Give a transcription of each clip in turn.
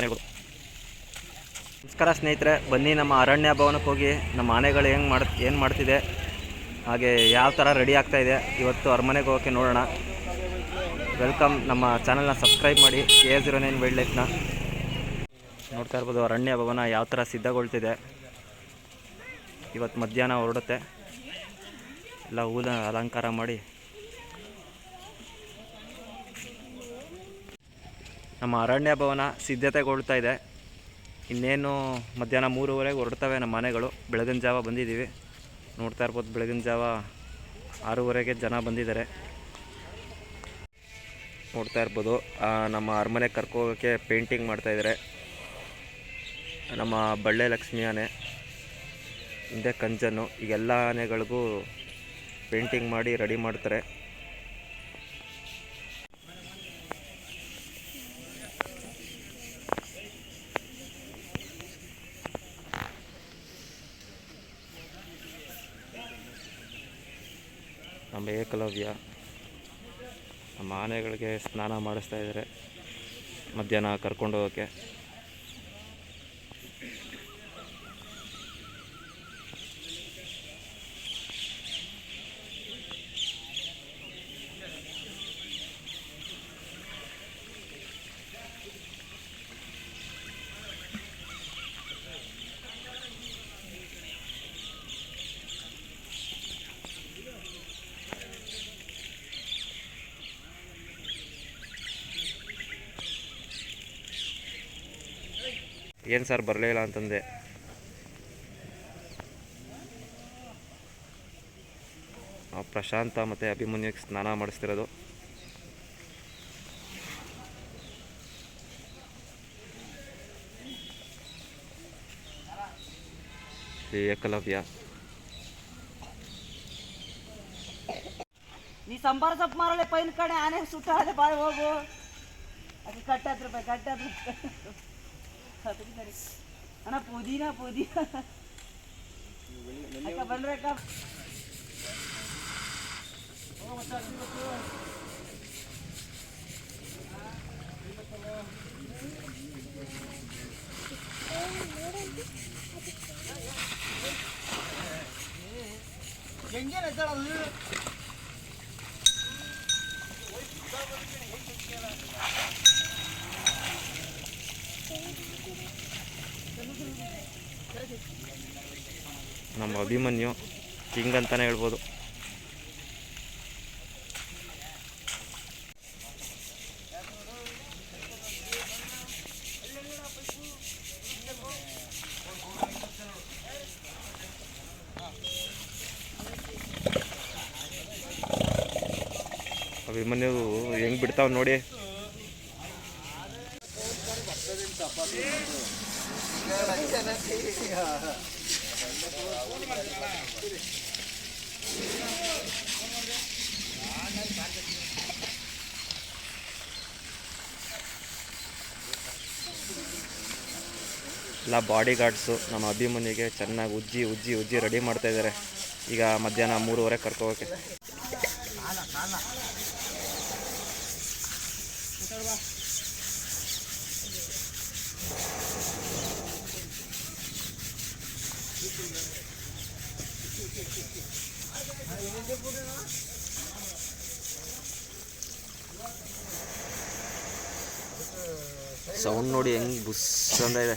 ಹೇಳ್ಬೋದು. ನಮಸ್ಕಾರ ಸ್ನೇಹಿತರೆ, ಬನ್ನಿ ನಮ್ಮ ಅರಣ್ಯ ಭವನಕ್ಕೆ ಹೋಗಿ ನಮ್ಮ ಆನೆಗಳು ಹೆಂಗೆ ಮಾಡ್, ಏನು ಮಾಡ್ತಿದೆ, ಹಾಗೆ ಯಾವ ಥರ ರೆಡಿ ಆಗ್ತಾ ಇದೆ, ಇವತ್ತು ಅರಮನೆಗೆ ಹೋಗೋಕ್ಕೆ ನೋಡೋಣ. ವೆಲ್ಕಮ್ ನಮ್ಮ ಚಾನಲ್ನ ಸಬ್ಸ್ಕ್ರೈಬ್ ಮಾಡಿ ಕೆ ಜೀರೋ ನೈನ್ ವೈಲ್ಡ್ ಲೈಫ್ನ ನೋಡ್ತಾ ಇರ್ಬೋದು, ಅರಣ್ಯ ಭವನ ಯಾವ ಥರ ಸಿದ್ಧಗೊಳ್ತಿದೆ. ಇವತ್ತು ಮಧ್ಯಾಹ್ನ ಹೊರಡುತ್ತೆ. ಎಲ್ಲ ಹೂಲ ಅಲಂಕಾರ ಮಾಡಿ ನಮ್ಮ ಅರಣ್ಯ ಭವನ ಸಿದ್ಧತೆಗೊಳ್ತಾ ಇದೆ. ಇನ್ನೇನು ಮಧ್ಯಾಹ್ನ ಮೂರುವರೆಗೆ ಹೊರಡ್ತವೆ ನಮ್ಮ ಮನೆಗಳು. ಬೆಳಗಿನ ಜಾವ ಬಂದಿದ್ದೀವಿ. ನೋಡ್ತಾ ಇರ್ಬೋದು ಬೆಳಗಿನ ಜಾವ ಆರೂವರೆಗೆ ಜನ ಬಂದಿದ್ದಾರೆ. ನೋಡ್ತಾ ಇರ್ಬೋದು ನಮ್ಮ ಅರಮನೆ ಕರ್ಕೋಗೋಕ್ಕೆ ಪೇಂಟಿಂಗ್ ಮಾಡ್ತಾಯಿದ್ದಾರೆ ನಮ್ಮ ಬಳ್ಳೆ ಲಕ್ಷ್ಮಿ ಆನೆ, ಹಿಂದೆ ಕಂಜನ್ನು, ಈಗೆಲ್ಲ ಆನೆಗಳಿಗೂ ಪೇಂಟಿಂಗ್ ಮಾಡಿ ರೆಡಿ ಮಾಡ್ತಾರೆ. ಏಕಲವ್ಯ ನಮ್ಮ ಆನೆಗಳಿಗೆ ಸ್ನಾನ ಮಾಡಿಸ್ತಾ ಇದ್ದಾರೆ. ಮಧ್ಯಾಹ್ನ ಕರ್ಕೊಂಡು ಹೋಗೋಕ್ಕೆ. ಏನು ಸರ್ ಬರಲೇ ಇಲ್ಲ ಅಂತಂದೆ. ಪ್ರಶಾಂತ ಮತ್ತು ಅಭಿಮನ್ಯಕ್ಕೆ ಸ್ನಾನ ಮಾಡಿಸ್ತಿರೋದು. ಶ್ರೀ ಏಕಲವ್ಯ. ನೀ ಸಂಬಾರ ಸೊಪ್ಪು ಮಾರಲೆ ಪೈನ್ ಕಡೆ ಆನೆ ಸುಟ್ಟಾಳೆ ಬಾಯ್ ಹೋಗು. ಅದು ಅದಕ್ಕೆ ಸರಿ ಅಣ್ಣ ಪುದೀನ ಪುದೀನ ಅಕ್ಕ ಬಂದ್ರೆ ಅಕ್ಕ ಹೆಂಗೆ ಎದ್ದಾಳದು ನಮ್ಮ ಅಭಿಮನ್ಯು ಕಿಂಗ್ ಅಂತಲೇ ಹೇಳ್ಬೋದು. ಅಭಿಮನ್ಯು ಹೆಂಗ್ ಬಿಡ್ತಾವ್ ನೋಡಿ. ಎಲ್ಲ ಬಾಡಿ ಗಾರ್ಡ್ಸು ನಮ್ಮ ಅಭಿಮನ್ಯುಗೆ ಚೆನ್ನಾಗಿ ಉಜ್ಜಿ ಉಜ್ಜಿ ಉಜ್ಜಿ ರೆಡಿ ಮಾಡ್ತಾ ಇದ್ದಾರೆ. ಈಗ ಮಧ್ಯಾಹ್ನ ಮೂರುವರೆ ಕರ್ಕೋಕೆ ಸೌಂಡ್ ನೋಡಿ ಹೆಂಗೆ ಬುಸ್ ಅಂತ ಇದೆ.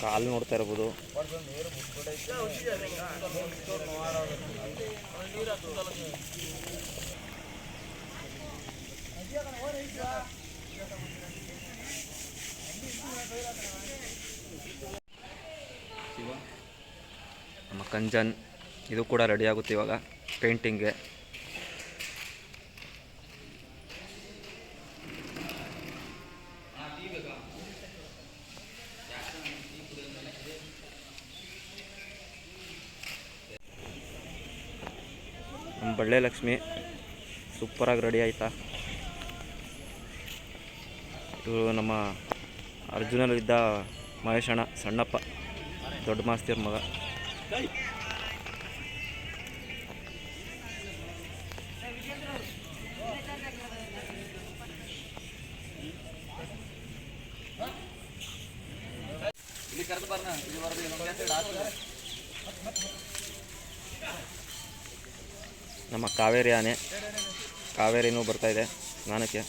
ಕಾಲು ನೋಡ್ತಾ ಇರ್ಬೋದು. ನಮ್ಮ ಕಂಜನ್ ಇದು ಕೂಡ ರೆಡಿ ಆಗುತ್ತೆ ಇವಾಗ ಪೇಂಟಿಂಗ್ಗೆ ಒಳ್ಳೆ ಲಕ್ಷ್ಮಿ ಸೂಪರಾಗಿ ರೆಡಿ ಆಯ್ತಾ? ಇದು ನಮ್ಮ ಅರ್ಜುನಲ್ಲಿದ್ದ ಮಹೇಶಣ್ಣ ಸಣ್ಣಪ್ಪ ದೊಡ್ಡ ಮಾಸ್ತಿಯವ್ರ ಮಗ. ನಮ್ಮ ಕಾವೇರಿ ಆನೆ. ಕಾವೇರಿನೂ ಇದೆ ಸ್ನಾನಕ್ಕೆ.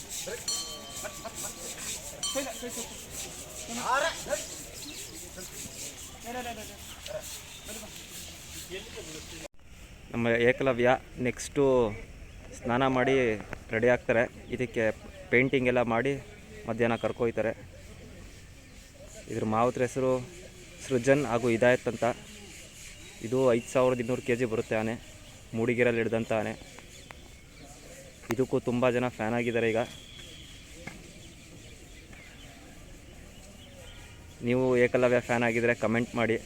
ನಮ್ಮ ಏಕಲವ್ಯ ನೆಕ್ಸ್ಟು ಸ್ನಾನ ಮಾಡಿ ರೆಡಿ ಆಗ್ತಾರೆ. ಇದಕ್ಕೆ ಪೇಂಟಿಂಗ್ ಎಲ್ಲ ಮಾಡಿ ಮಧ್ಯಾಹ್ನ ಕರ್ಕೊಯ್ತಾರೆ. ಇದ್ರ ಮಾವತ್ರ ಹೆಸರು ಸೃಜನ್ ಹಾಗೂ ಇದಾಯತ್ ಅಂತ. ಇದು ಐದು ಸಾವಿರದ ಇನ್ನೂರು ಕೆ ಜಿ ಬರುತ್ತೆ ಆನೆ. ಮೂಡಿಗೆರಲ್ಲಿ ಹಿಡ್ದಂಥ ಆನೆ ಇದಕ್ಕೂ ತುಂಬ ಜನ ಫ್ಯಾನ್ ಆಗಿದ್ದಾರೆ ಈಗ. ನೀವು ಏಕಲವ್ಯ ಫ್ಯಾನ್ ಆಗಿದ್ರೆ ಕಮೆಂಟ್ ಮಾಡಿ.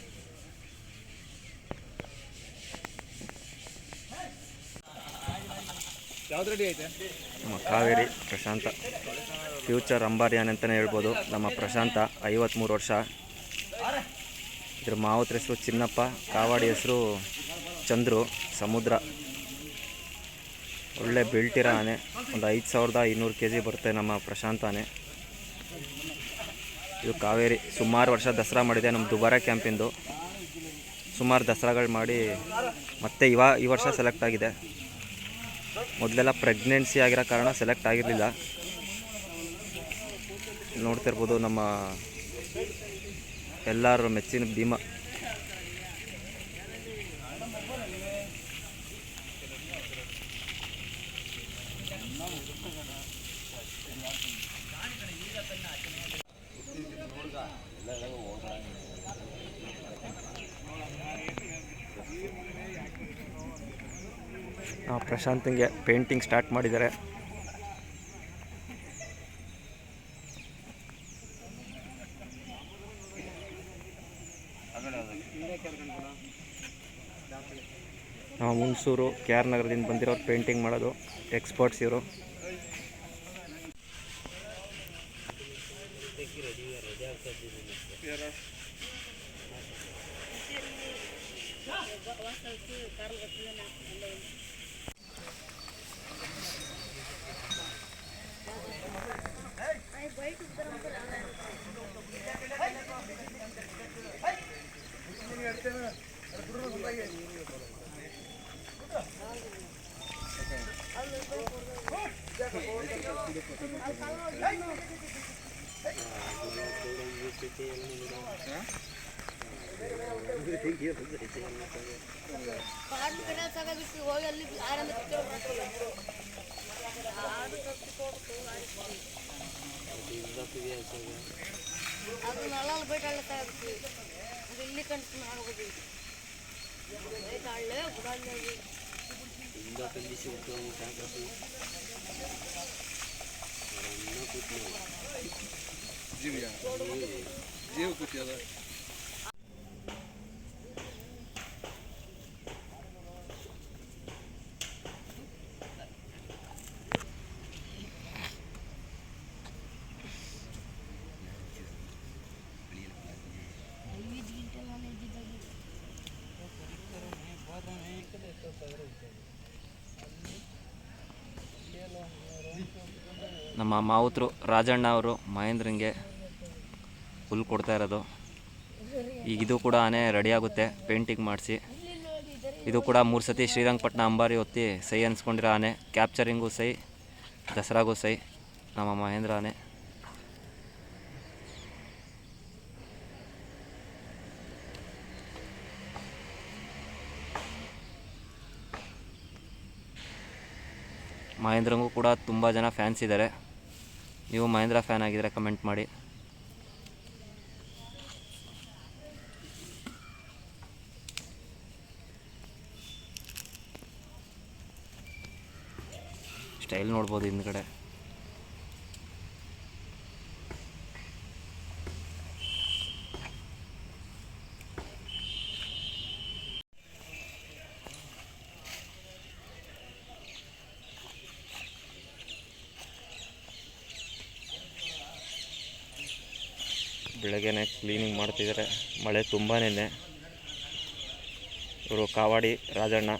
ಕಾವೇರಿ ಪ್ರಶಾಂತ. ಫ್ಯೂಚರ್ ಅಂಬಾರಿಯಾನ್ ಅಂತಲೇ ಹೇಳ್ಬೋದು. ನಮ್ಮ ಪ್ರಶಾಂತ ಐವತ್ತ್ಮೂರು ವರ್ಷ. ಇದ್ರ ಮಾವತ್ರ ಹೆಸರು ಚಿನ್ನಪ್ಪ ಕಾವಾಡಿ ಹೆಸರು ಚಂದ್ರು, ಸಮುದ್ರ. ಒಳ್ಳೆ ಬೀಳ್ತಿರೋ ಆನೆ. ಒಂದು ಐದು ಸಾವಿರದ ಐನೂರು ಕೆ ಜಿ ಬರುತ್ತೆ ನಮ್ಮ ಪ್ರಶಾಂತ ಆನೆ. ಇದು ಕಾವೇರಿ. ಸುಮಾರು ವರ್ಷ ದಸರಾ ಮಾಡಿದೆ ನಮ್ಮ ದುಬಾರ ಕ್ಯಾಂಪಿಂದು. ಸುಮಾರು ದಸರಾಗಳು ಮಾಡಿ ಮತ್ತೆ ಇವ, ಈ ವರ್ಷ ಸೆಲೆಕ್ಟ್ ಆಗಿದೆ. ಮೊದಲೆಲ್ಲ ಪ್ರೆಗ್ನೆನ್ಸಿ ಆಗಿರೋ ಕಾರಣ ಸೆಲೆಕ್ಟ್ ಆಗಿರಲಿಲ್ಲ. ನೋಡ್ತಿರ್ಬೋದು ನಮ್ಮ ಎಲ್ಲರೂ ಮೆಚ್ಚಿನ ಭೀಮ. ಪ್ರಶಾಂತ್ಗೆ ಪೇಂಟಿಂಗ್ ಸ್ಟಾರ್ಟ್ ಮಾಡಿದ್ದಾರೆ. ನಾವು ಹುಣಸೂರು ಕೆ ಆರ್ ನಗರದಿಂದ ಬಂದಿರೋರು ಪೇಂಟಿಂಗ್ ಮಾಡೋದು ಎಕ್ಸ್ಪರ್ಟ್ಸ್ ಇವರು. ಕಾಡು ಕಡೆ ಸಾಗೋದಕ್ಕೆ ಹೋಗಿ ಅಲ್ಲಿ ಆರಾಮ ಆಡು ತಪ್ಪಿಕೊಂಡು ಅದು ನಲ್ಲ ಬೈಟ್ ಹಳ್ಳ ಸಾಗೋದಕ್ಕೆ ಅದು ಇಲ್ಲಿ ಕಂಡು ಆಗೋದು ಬೈಟ್ ಹಳ್ಳೆ ಬುಡಾಳ್ಳೆ ಜೀವಿಯ ಜೀವ ಕೂತಿ ಅದ ನಮ್ಮ ಮಾವುತರು ರಾಜಣ್ಣ ಅವರು ಮಹೇಂದ್ರಂಗೆ ಹುಲ್ ಕೊಡ್ತಾ ಇರೋದು. ಈಗ ಇದು ಕೂಡ ಆನೆ ರೆಡಿ ಆಗುತ್ತೆ ಪೇಂಟಿಂಗ್ ಮಾಡಿಸಿ. ಇದು ಕೂಡ ಮೂರು ಸತಿ ಶ್ರೀರಂಗಪಟ್ಟಣ ಅಂಬಾರಿ ಹೊತ್ತಿ ಸೈ ಅನ್ಸ್ಕೊಂಡಿರೋ ಆನೆ. ಕ್ಯಾಪ್ಚರಿಂಗು ಸೈ, ದಸರಾಗೂ ಸೈ ನಮ್ಮ ಮಹೇಂದ್ರ ಆನೆ. ಮಹೇಂದ್ರಂಗೂ ಕೂಡ ತುಂಬ ಜನ ಫ್ಯಾನ್ಸ್ ಇದ್ದಾರೆ ನೀವು ಮಹೇಂದ್ರ ಫ್ಯಾನ್ ಆಗಿದ್ರೆ ಕಮೆಂಟ್ ಮಾಡಿ. ಸ್ಟೈಲ್ ನೋಡ್ಬೋದು ಹಿಂದ್ಗಡೆ. ಬೆಳಗ್ಗೆನೆ ಕ್ಲೀನಿಂಗ್ ಮಾಡ್ತಿದ್ದಾರೆ ಮಳೆ ತುಂಬಾನೇ ಇವರು ಕಾವಾಡಿ ರಾಜಣ್ಣ.